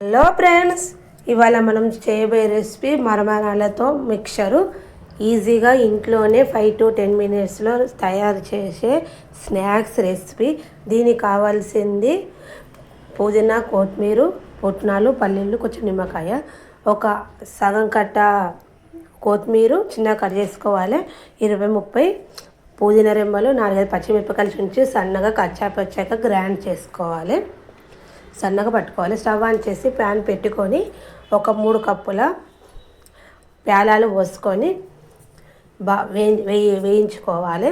Hello friends ఇవాళ మనం చేయబోయే రెసిపీ మరమరాలతో మిక్చరు. ఈజీగా ఇంట్లోనే ఫైవ్ టు టెన్ మినిట్స్లో తయారు చేసే స్నాక్స్ రెసిపీ. దీనికి కావాల్సింది పుదీనా కొత్తిమీర పుట్నాలు పల్లీలు కొంచెం నిమ్మకాయ. ఒక సగం కట్ట కొత్తిమీర చిన్న కట్ చేసుకోవాలి. ఇరవై ముప్పై పుదీనా రెమ్మలు నాలుగైదు పచ్చిమిరపకాయలు ఉంచి సన్నగా కచ్చాపచ్చాక గ్రైండ్ చేసుకోవాలి. సన్నగా పట్టుకోవాలి. స్టవ్ ఆన్ చేసి ప్యాన్ పెట్టుకొని ఒక మూడు కప్పుల ప్యాలాలు పోసుకొని బా వేయి వేయి వేయించుకోవాలి.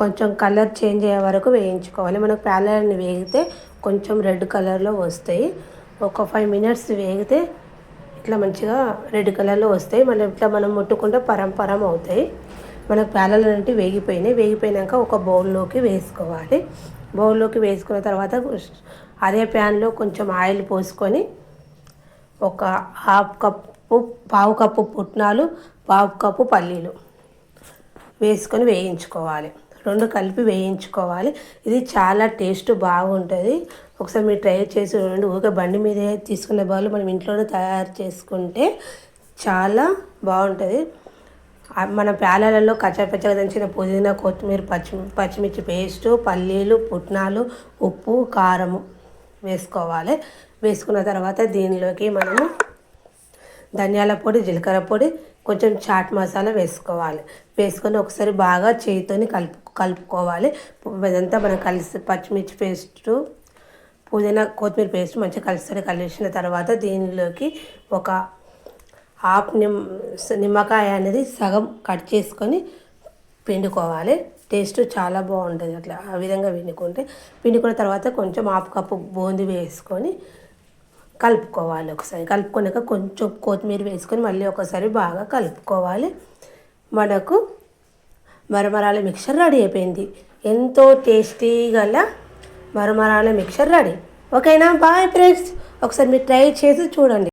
కొంచెం కలర్ చేంజ్ అయ్యే వరకు వేయించుకోవాలి. మనకు ప్యాలాలని వేగితే కొంచెం రెడ్ కలర్లో వస్తాయి. ఒక ఫైవ్ మినిట్స్ వేగితే ఇట్లా మంచిగా రెడ్ కలర్లో వస్తాయి. మనం ఇట్లా మనం ముట్టుకుంటే పరం పరం అవుతాయి. మనకు ప్యాలలు అంటే వేగిపోయినాయి. వేగిపోయినాక ఒక బౌల్లోకి వేసుకోవాలి. బౌల్లోకి వేసుకున్న తర్వాత అదే ప్యాన్లో కొంచెం ఆయిల్ పోసుకొని ఒక హాఫ్ కప్పు పావు కప్పు పుట్నాలు పావు కప్పు పల్లీలు వేసుకొని వేయించుకోవాలి. రెండు కలిపి వేయించుకోవాలి. ఇది చాలా టేస్ట్ బాగుంటుంది. ఒకసారి మీరు ట్రై చేసి చూడండి. ఊరికే బండి మీద తీసుకునే బదులు మనం ఇంట్లోనే తయారు చేసుకుంటే చాలా బాగుంటుంది. మన ప్యాలలలో కచ్చపచ్చగా దంచిన పుదీనా కొత్తిమీర పచ్చి పచ్చిమిర్చి పేస్టు పల్లీలు పుట్నాలు ఉప్పు కారము వేసుకోవాలి. వేసుకున్న తర్వాత దీనిలోకి మనము ధనియాల పొడి జీలకర్ర పొడి కొంచెం చాట్ మసాలా వేసుకోవాలి. వేసుకొని ఒకసారి బాగా చేతితోని కలుపు కలుపుకోవాలి. ఇదంతా మనం కలిసి పచ్చిమిర్చి పేస్టు పుదీనా కొత్తిమీర పేస్ట్ మంచిగా కలిసి కలిసిన తర్వాత దీనిలోకి ఒక హాఫ్ నిమ్ నిమ్మకాయ అనేది సగం కట్ చేసుకొని పిండుకోవాలి. టేస్ట్ చాలా బాగుంటుంది అట్లా ఆ విధంగా పిండుకుంటే. పిండుకున్న తర్వాత కొంచెం హాఫ్ కప్పు బూందీ వేసుకొని కలుపుకోవాలి ఒకసారి. కలుపుకున్నాక కొంచెం కొత్తిమీర వేసుకొని మళ్ళీ ఒకసారి బాగా కలుపుకోవాలి. మనకు మరమరాల మిక్చర్ రెడీ అయిపోయింది. ఎంతో టేస్టీ గల మరమరాల మిక్చర్ రెడీ. ఓకేనా? Bye friends. ఒకసారి మీరు ట్రై చేసి చూడండి.